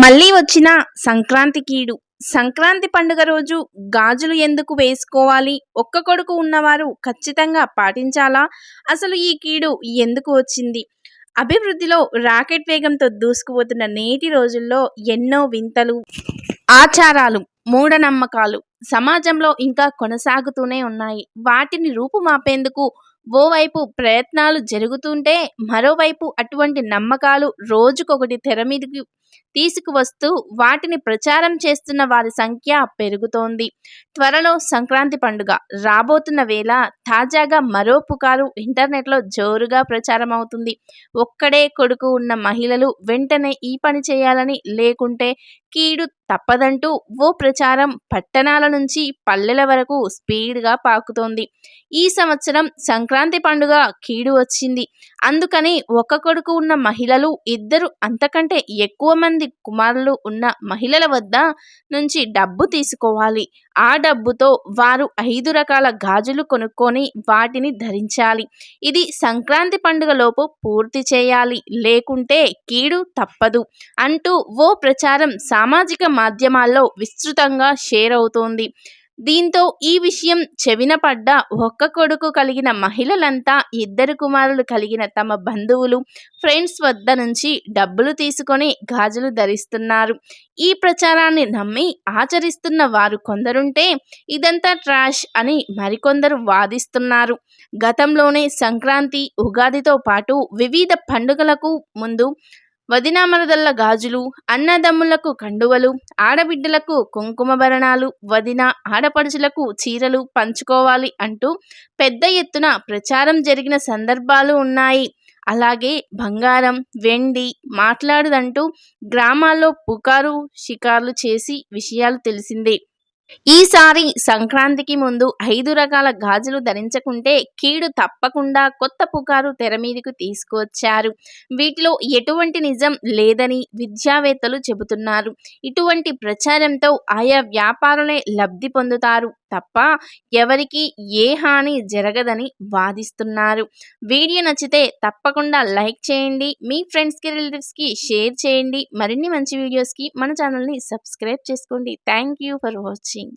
మళ్ళీ వచ్చిన సంక్రాంతి కీడు. సంక్రాంతి పండుగ రోజు గాజులు ఎందుకు వేసుకోవాలి? ఒక్క కొడుకు ఉన్నవారు ఖచ్చితంగా పాటించాలా? అసలు ఈ కీడు ఎందుకు వచ్చింది? అభివృద్ధిలో రాకెట్ వేగంతో దూసుకుపోతున్న నేటి రోజుల్లో ఎన్నో వింతలు ఆచారాలు మూఢనమ్మకాలు సమాజంలో ఇంకా కొనసాగుతూనే ఉన్నాయి. వాటిని రూపుమాపేందుకు ఓవైపు ప్రయత్నాలు జరుగుతుంటే మరోవైపు అటువంటి నమ్మకాలు రోజుకొకటి తెర మీదకి తీసుకువస్తూ వాటిని ప్రచారం చేస్తున్న వారి సంఖ్య పెరుగుతోంది. త్వరలో సంక్రాంతి పండుగ రాబోతున్న వేళ తాజాగా మరో పుకారు ఇంటర్నెట్లో జోరుగా ప్రచారం అవుతుంది ఒక్కడే కొడుకు ఉన్న మహిళలు వెంటనే ఈ పని చేయాలని లేకుంటే కీడు తప్పదంటూ ఓ ప్రచారం పట్టణాల నుంచి పల్లెల వరకు స్పీడ్గా పాకుతోంది. ఈ సంవత్సరం సంక్రాంతి పండుగ కీడు వచ్చింది. అందుకని ఒక కొడుకు ఉన్న మహిళలు ఇద్దరు అంతకంటే ఎక్కువ మంది కుమారులు ఉన్న మహిళల వద్ద నుంచి డబ్బు తీసుకోవాలి. ఆ డబ్బుతో వారు ఐదు రకాల గాజులు కొనుక్కొని వాటిని ధరించాలి. ఇది సంక్రాంతి పండుగలోపు పూర్తి చేయాలి. లేకుంటే కీడు తప్పదు అంటూ ఓ ప్రచారం సామాజిక మాధ్యమాల్లో విస్తృతంగా షేర్ అవుతోంది దీంతో ఈ విషయం చెవిన పడ్డ ఒక్క కొడుకు కలిగిన మహిళలంతా ఇద్దరు కుమారులు కలిగిన తమ బంధువులు ఫ్రెండ్స్ వద్ద నుంచి డబ్బులు తీసుకొని గాజులు ధరిస్తున్నారు. ఈ ప్రచారాన్ని నమ్మి ఆచరిస్తున్న వారు కొందరుంటే ఇదంతా ట్రాష్ అని మరికొందరు వాదిస్తున్నారు. గతంలోనే సంక్రాంతి ఉగాదితో పాటు వివిధ పండుగలకు ముందు వదినామరదల్ల గాజులు అన్నదమ్ములకు కండువలు ఆడబిడ్డలకు కుంకుమ భరణాలు వదిన ఆడపడుచులకు చీరలు పంచుకోవాలి అంటూ పెద్ద ఎత్తున ప్రచారం జరిగిన సందర్భాలు ఉన్నాయి. అలాగే బంగారం వెండి మాట్లాడుదంటూ గ్రామాల్లో పుకారు షికార్లు చేసి విషయాలు తెలిసిందే. ఈసారి సంక్రాంతికి ముందు ఐదు రకాల గాజులు ధరించకుంటే కీడు తప్పకుండా కొత్త పుకారు తెర మీదకు తీసుకువచ్చారు. వీటిలో ఎటువంటి నిజం లేదని విద్యావేత్తలు చెబుతున్నారు. ఇటువంటి ప్రచారంతో ఆయా వ్యాపారులే లబ్ధి పొందుతారు తప్ప ఎవరికి ఏ హాని జరగదని వాదిస్తున్నారు. వీడియో నచ్చితే తప్పకుండా లైక్ చేయండి మీ ఫ్రెండ్స్కి రిలేటివ్స్కి షేర్ చేయండి. మరిన్ని మంచి వీడియోస్కి మన ఛానల్ని సబ్స్క్రైబ్ చేసుకోండి. Thank you for watching. 性。